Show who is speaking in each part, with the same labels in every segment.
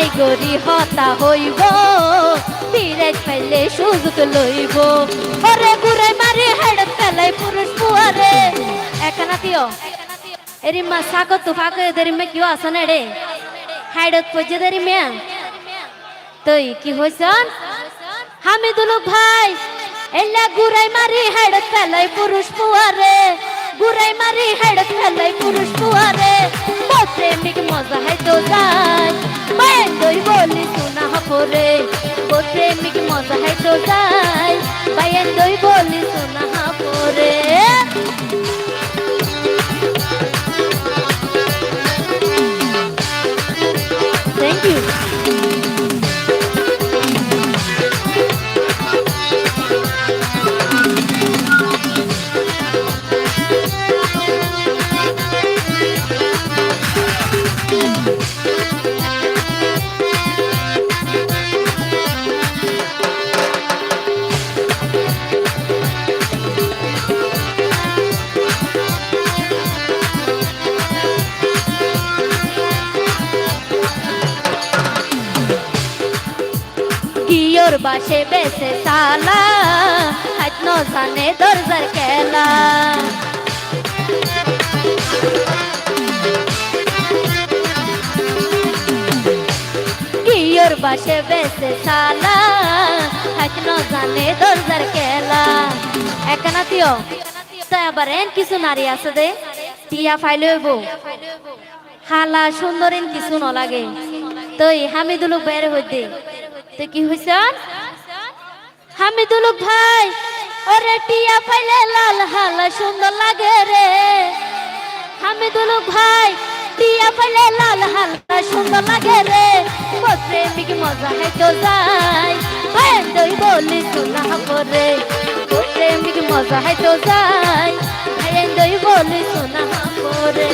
Speaker 1: High গরি হতা হইব বিরাজ পাইলে সুযোগ লইব। ওরে গুড়াই মারি, হেড ফেলাই পুরুষ পুয়ারে একনা তিও এরি মা সাকো তু ফাকো এদেরি মে কিও আসনে রে। হাইডত পজে দেরি মে। তুই কি হইছন? হামিদুল ভাই, এলা গুড়াই মারি, হেড ফেলাই পুরুষ পুয়ারে গুড়াই মারি, হেড ফেলাই পুরুষ পুয়ারে বহুত প্রেমিক মজা হয় তো যায় মায়ের দই বলি সোনা হাফরে বহুত প্রেমিক মজা হয় তো যায় মায়ের দই বলি সোনা হপরে জানে দরজার কেলা কিয়োর বাসে বেসে সালা হাত ন জানে দরজার কেলা একনা তিও তাই আবার এন কিছু নারী আছে দে টিয়া ফাইলে হইব হালা সুন্দর কিছু নলাগে তই হামিদুল বের হইতে তো কি হইছ হামিদুল ভাই ওরে টিয়া পাইলে লাল হালা সুন্দর লাগে রে হামিদুল ভাই টিয়া পাইলে লাল হালা সুন্দর লাগে রে প্রেমিক মজা হয় তো যাই ভাই দই বলি শোনা পরে প্রেমিক মজা হয় তো যাই ভাই দই বলি শোনা পরে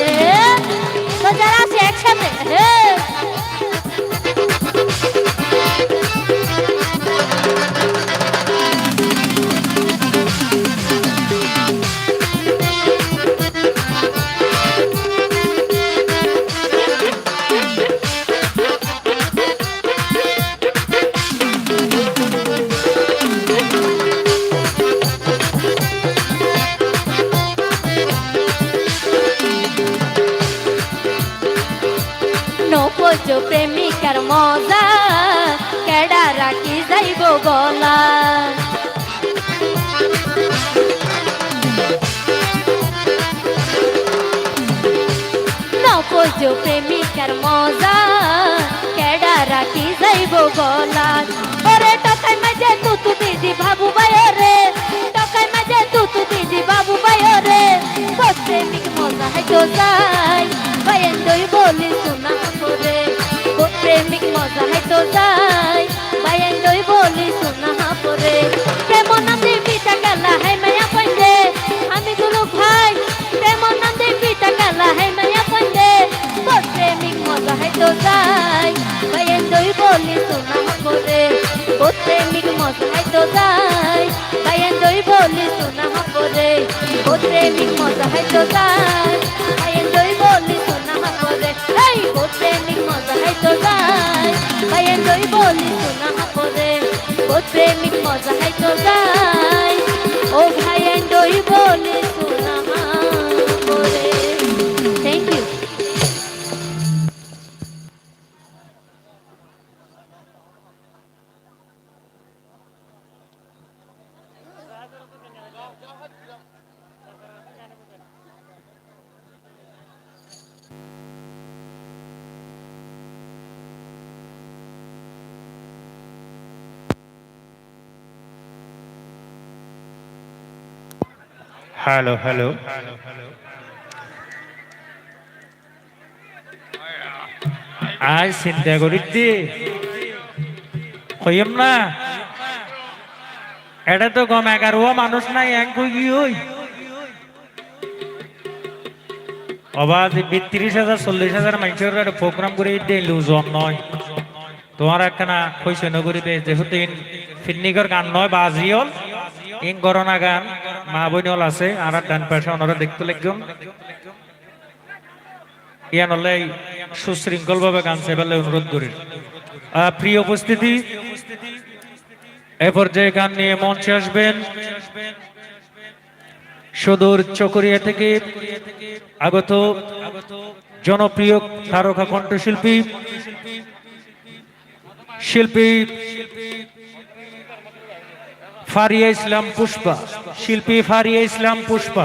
Speaker 1: তো যারা আছে একসাথে হ্যাঁ নপজ প্রেমিকার মজা, কেডা রাখি যাইব গলা নপজ প্রেমিকার মজা, কেডা রাখি যাইব গলা ওরে টাকায় মাঝে তুতু দিদি ভাবু বাইরে টাকায় মাঝে তুতু দিদি বাবু বাইরে প্রেমিক মজা হয় তো যাই বাইন দই বলি শোনা। প্রেমিক মজা হয় তো যাই। বাইন দই বলি, শোনা পরে। প্রেম নন্দী পিতা কালা হে মায়া পন্দে আমি গুলো ভাই প্রেম নন্দী পিতা কালা হে মায়া পন্দে প্রেমিক মজা হয় তো যাই। বাইন দই বলি, শোনা পরে। প্রেমিক মজা হয় তো যাই। বাইন দই বলি, শোনা পরে। প্রেমিক মজা হয় তো যাই। দই বলি শোনা পরে প্রেমিক মজা হয় তো
Speaker 2: হ্যালো হ্যালো আয় চিন্তা করিতি। কইম না। এটা তো গম এগারো মানুষ নাই, এক কই ওই অবাধ বিত্রিশ হাজার, চল্লিশ হাজার মানুষের একটা প্রোগ্রাম করে দিল জন নয়। তোমার একখানা কইছে নগরীতে যেহেতু ফিন্নিকর গান নয়, বাজিয়ল ইন গরনা গান। মা আছে আর ডান পাশে ওনারা দেখতে লাগবেন ইয়ান হলে সুশৃঙ্খল ভাবে গান সেবেলে অনুরোধ করি। প্রিয় উপস্থিতি, এ পর্যায়ে গান নিয়ে মঞ্চে আসবেন সুদূর চকরিয়া থেকে আগত জনপ্রিয় তারকা কণ্ঠশিল্পী, শিল্পী ফারিয়া ইসলাম পুষ্পা শিল্পী ফারিয়া ইসলাম পুষ্পা।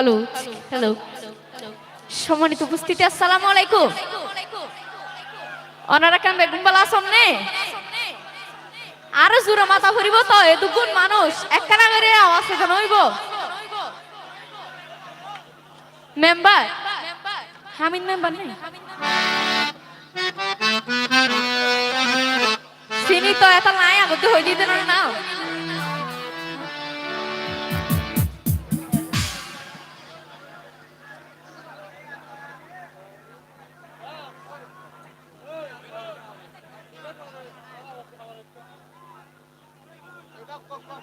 Speaker 3: হ্যালো হ্যালো সম্মানিত উপস্থিতি, আসসালামু আলাইকুম। অনারা কেন বেগুন বালা সামনে। আরও জোরে মাথা ফুরিব তো, এ দুগুণ মানুষ। একখানা করে আওয়াজ এখানে হইব। মেম্বার হামিদ মেম্বার নেই? চিনি তো এত নাই আগতে হয়ে দিতে না।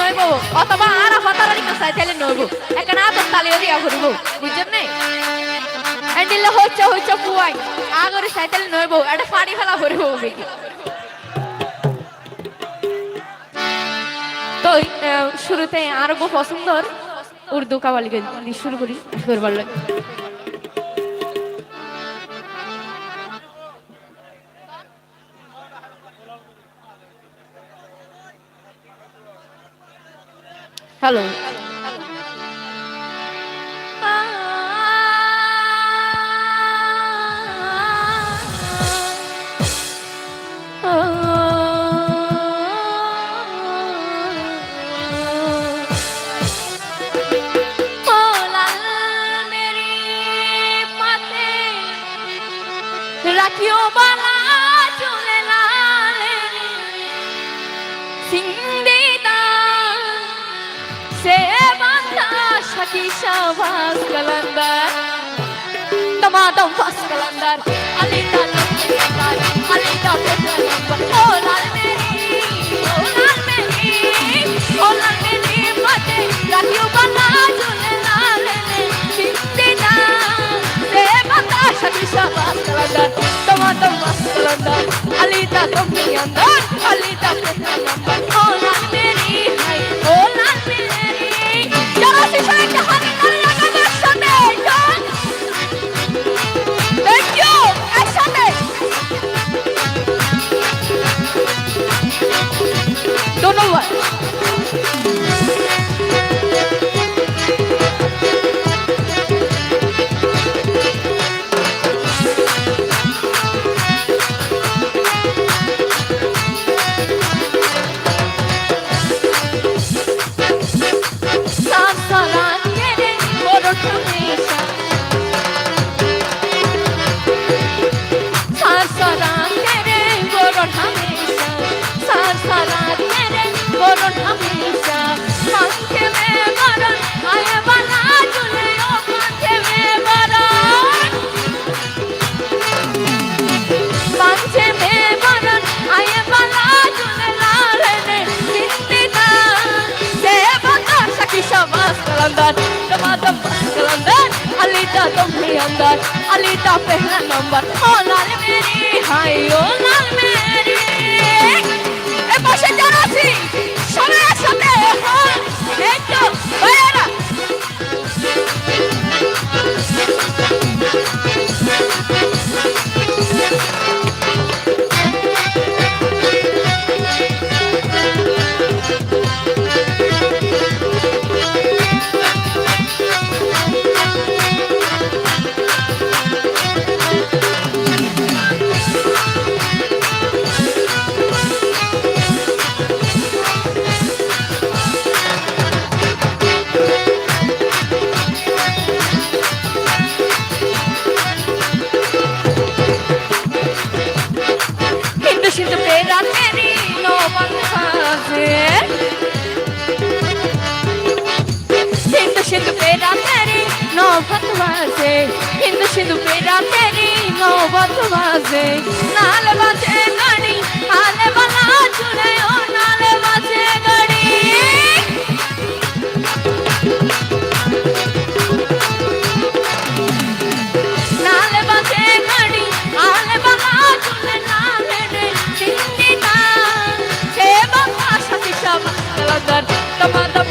Speaker 3: নইব, অথবা আর হতার আরিকা সাইকেলে নইব। এখানে আদর তালিয়ে দিয়া ঘুরব বুঝছেন নাই এন্ডিলে হচ্ছে হচ্ছে পুয়াই আগরে সাইকেলে নইব এটা ফাড়ি ফেলা ঘুরব তো শুরুতে আরও খুব পছন্দর উর্দু দিয়ে শুরু করি করবার লাগে হ্যালো। রাখিও বালা। Shaki shabas kalandar tamadam fas kalandar alita lakar alita kalandar oh lal meri oh lal meri oh lal meri mate rahiyo bana jule lal sindina se manda shaki shabas kalandar tamadam fas kalandar alita tumni andar alita kalandar मेरा तुम भी अंदर Alita पहला number ओ लाल मेरी हाय ओ लाल मेरी হিন্দু সিন্ধু পেরা তেরি, নবত বাজে নাল বাজে গাড়ি, আলে বালা জুড়ে ও নাল বাজে গাড়ি। নাল বাজে গাড়ি, আলে বালা জুড়ে নালে রে চিন্তি না সে বাবা, সাথী সব তোমাদের তোমাদের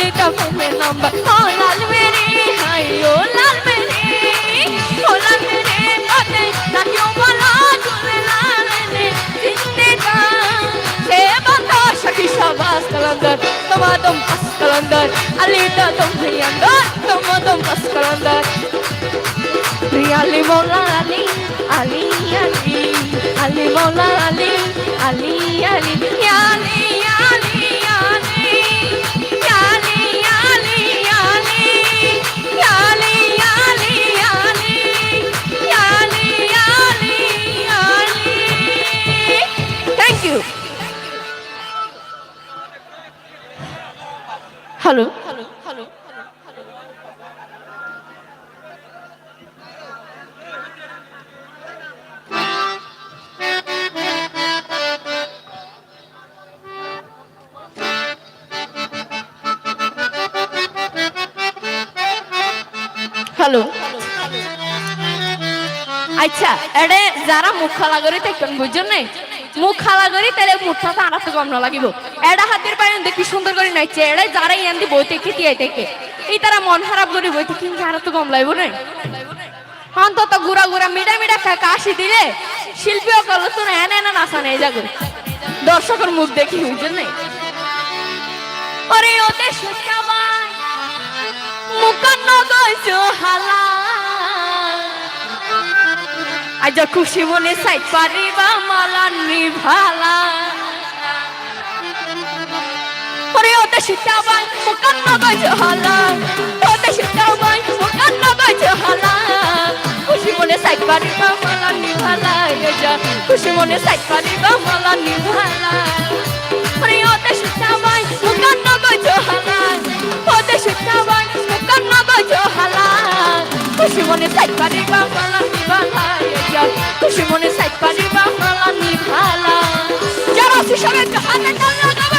Speaker 3: লিটা ফোনের নাম্বার। ও লালবেরি হাই ও লালবেরি ও লালবেরি পাতে নাকি ও বলা চলে লালবেরি জিতে হে বাতা শকি শাবাস কলন্দর, তোমা তুম পাস কলন্দর আলিটা তুম হিয়ান্দর তোমা তুম পাস কলন্দর। রিয়ালি মৌলা আলি আলি আলি আলি মৌলা আলি আলি আলি আলি আলি। Hello. হ্যালো আচ্ছা এডে যারা মুখ খালা করে থাকেন বুঝছেন মুখ খালা করে তাহলে মুখটা তো আরাতে কম না লাগিব এডা হাতের পায়ে দেখি সুন্দর করে নাইছে এডে যারা ইয়ান দি বই থেকে টিয়াই থেকে এই তারা মন খারাপ করে বইতে কিন্তু আর তো কম লাগবো না অন্তত গুড়া গুড়া মিডা মিডা কাশি দিলে শিল্পীও করল তো এনে এনে নাচা নেই যাগো দর্শকের মুখ দেখি বুঝছেন নাই ওরে ওতে সুতাবাই মুকান্ন গইছ হালা আজ খুশি মনে সাইড পারিবা মালা নিভালা ওতে সুতাবাই মুকান্ন গইছ হালা। ওতে সুতাবাই মুকান্ন গইছ হালা। খুশি মনে সাইড পারিবা মালা নিভালা গজা খুশি মনে সাইড সাইড পারিবা মালা নিভালা গজা খুশি মনে সাইড পারিবা মালা নিভালা যারা আছে সবাই একটু হাতে তাল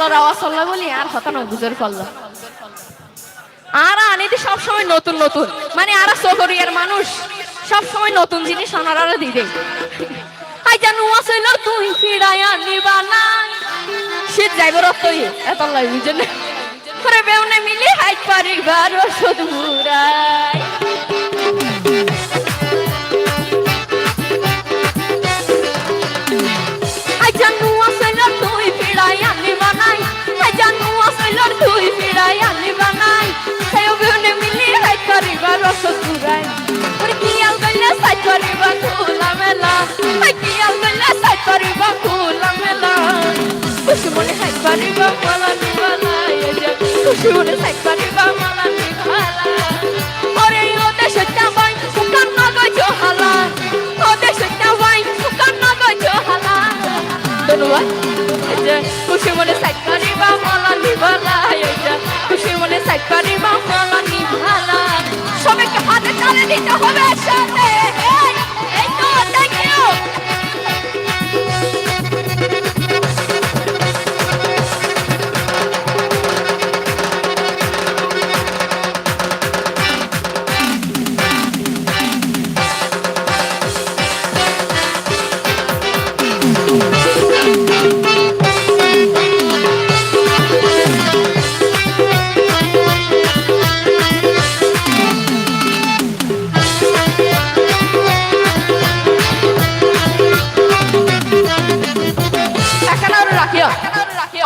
Speaker 3: মনে আওয়াজ চলল বলি, আর কথা না, বুঝের ফেলল। আর আনিতে সবসময় নতুন নতুন। মানে আর চকরিয়ার মানুষ সব সময় নতুন জিনিস ওনারা দিবে আই জানু আসইল তুই ফিরাইয়া নিবা না। সে যাইব রক্তই এত লাই বুঝেন করে বেউনে মিলি হাইট পারিবার ওষুধ মুরাই সাইড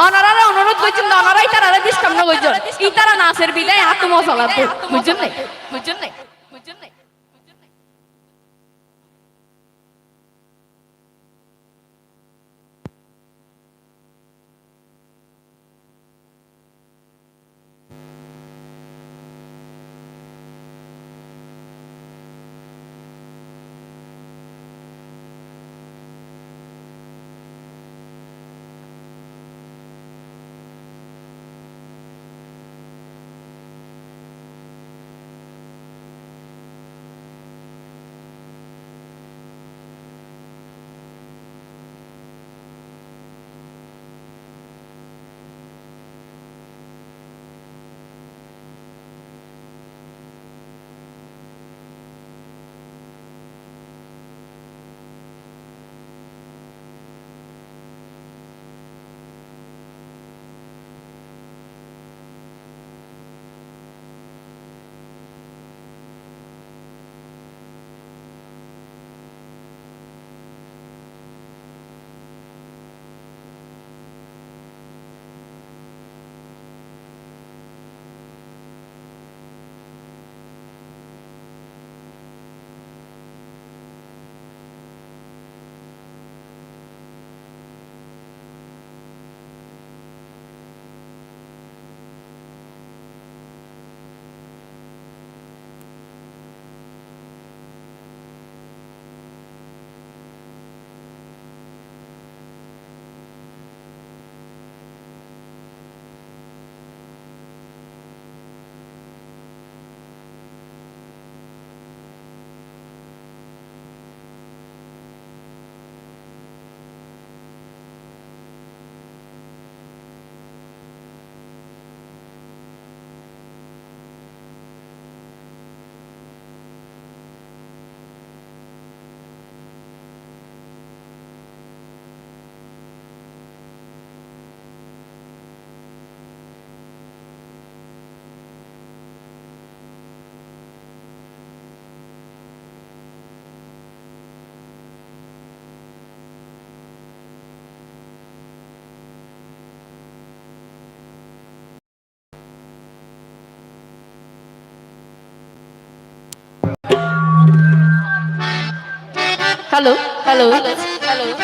Speaker 3: অনারারে অনুরোধ করছেন অনারাই তারা ডিসকাম না করছেন ই তারা নাচের বিদায় আত্মমশলা বুঝছেন হ্যালো হ্যালো